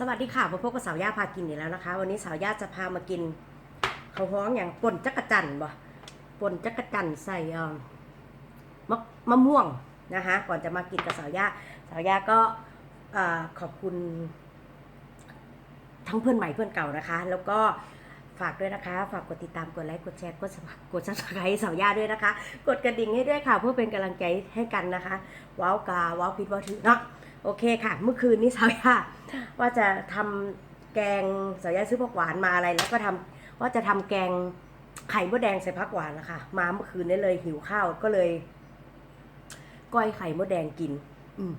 สวัสดีค่ะพบกับสาวย่าพากินอีกแล้วนะคะ วันนี้สาวย่าจะพามากินข้าวฮ้องอย่างป่นจักรจันบ่ป่นจักรจันใส่เอ่อมะมะม่วงนะคะก่อนจะมากินกับสาวย่าสาวย่าก็อขอบคุณ ทั้งเพื่อนใหม่เพื่อนเก่านะคะ แล้วก็ฝากด้วยนะคะ ฝากกดติดตามกดไลค์กดแชร์กด Subscribe กดซับสไครต์สาวย่าด้วยนะคะ กดกระดิ่งให้ด้วยค่ะเพื่อเป็นกำลังใจให้กันนะคะ ว้าวกาว้าวพิดว้าวถือเนาะ โอเคค่ะ เมื่อคืนนี้สาวย่าว่าจะทำแกงสายยายซื้อผักหวานมาอะไรแล้วก็ทำว่าจะทำแกงไข่มดแดงใส่ผักหวานนะคะ มาเมื่อคืนนี้เลยหิวข้าวก็เลย ก้อยไข่มดแดงกิน อืม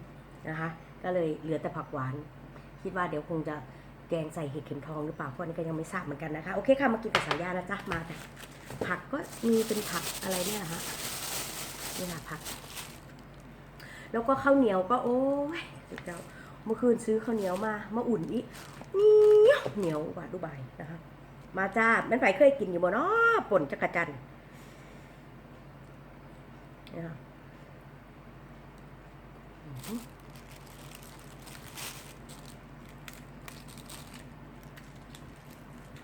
นะคะ ก็เลยเหลือแต่ผักหวาน คิดว่าเดี๋ยวคงจะแกงใส่เห็ดเข็มทองหรือเปล่าเพราะอันนี้ก็ยังไม่ทราบเหมือนกันนะคะ โอเคค่ะมากินกับสายยานะจ๊ะมาแต่ผักก็มีเป็นผักอะไรเนี่ยฮะนี่แหละผัก แล้วก็ข้าวเหนียวก็โอ้ยเจ้าเมื่อคืนซื้อข้าวเหนียวมามาอุ่นอีเหนียวเหนียวกว่าดูใบนะคะมาจ้าแม่นไผเคยกินอยู่บ่เนาะป่นจักรจันนะคะ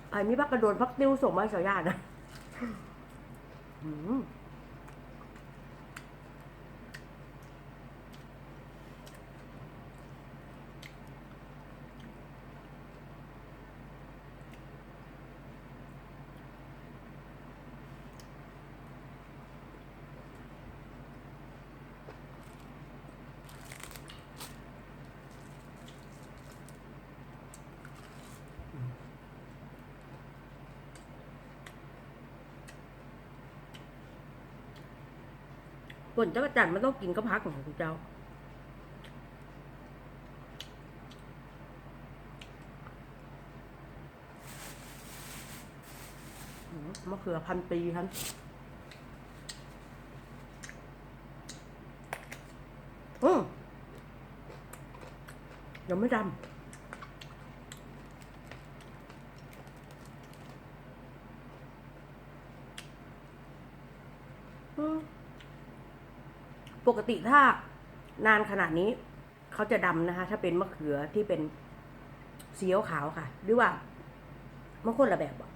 ไอ้มีพักกระโดนพักติ้วส่งมาสาวญาตินะ อื้อ ป่นจักรจันทร์มันต้องกินก็พักของคุณเจ้ามมะเขือพันปีครับอืมยังไม่ดำอืม ปกติถ้านานขนาดนี้เขาจะดำนะคะ ถ้าเป็นมะเขือที่เป็นสีขาวค่ะ หรือว่ามันคนละแบบอะ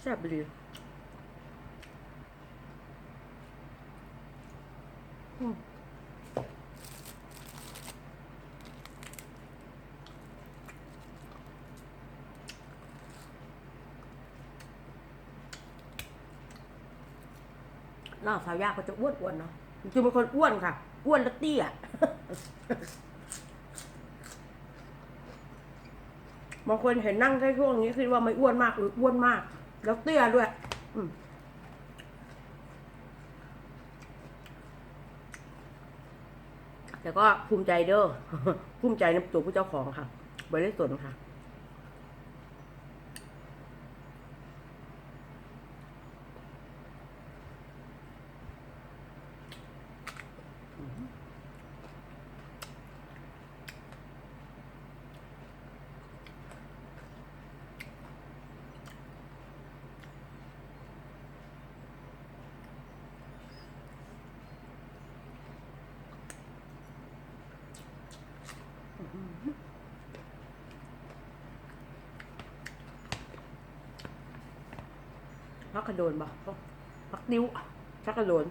แซ่บดีอืม น้องสาวยาเขาจะอ้วนๆเนาะจริงๆเป็นคนอ้วนค่ะ อ้วนและเตี้ยบางคนเห็นนั่งแค่ช่วงนี้คิดว่าไม่อ้วนมากหรืออ้วนมาก แล้วเตี้ยด้วย อืม แต่ก็ภูมิใจเด้อภูมิใจในตัวผู้เจ้าของค่ะบริสุทธิ์ค่ะ พักกระโดนบ่พักนิ้วพักกระโดน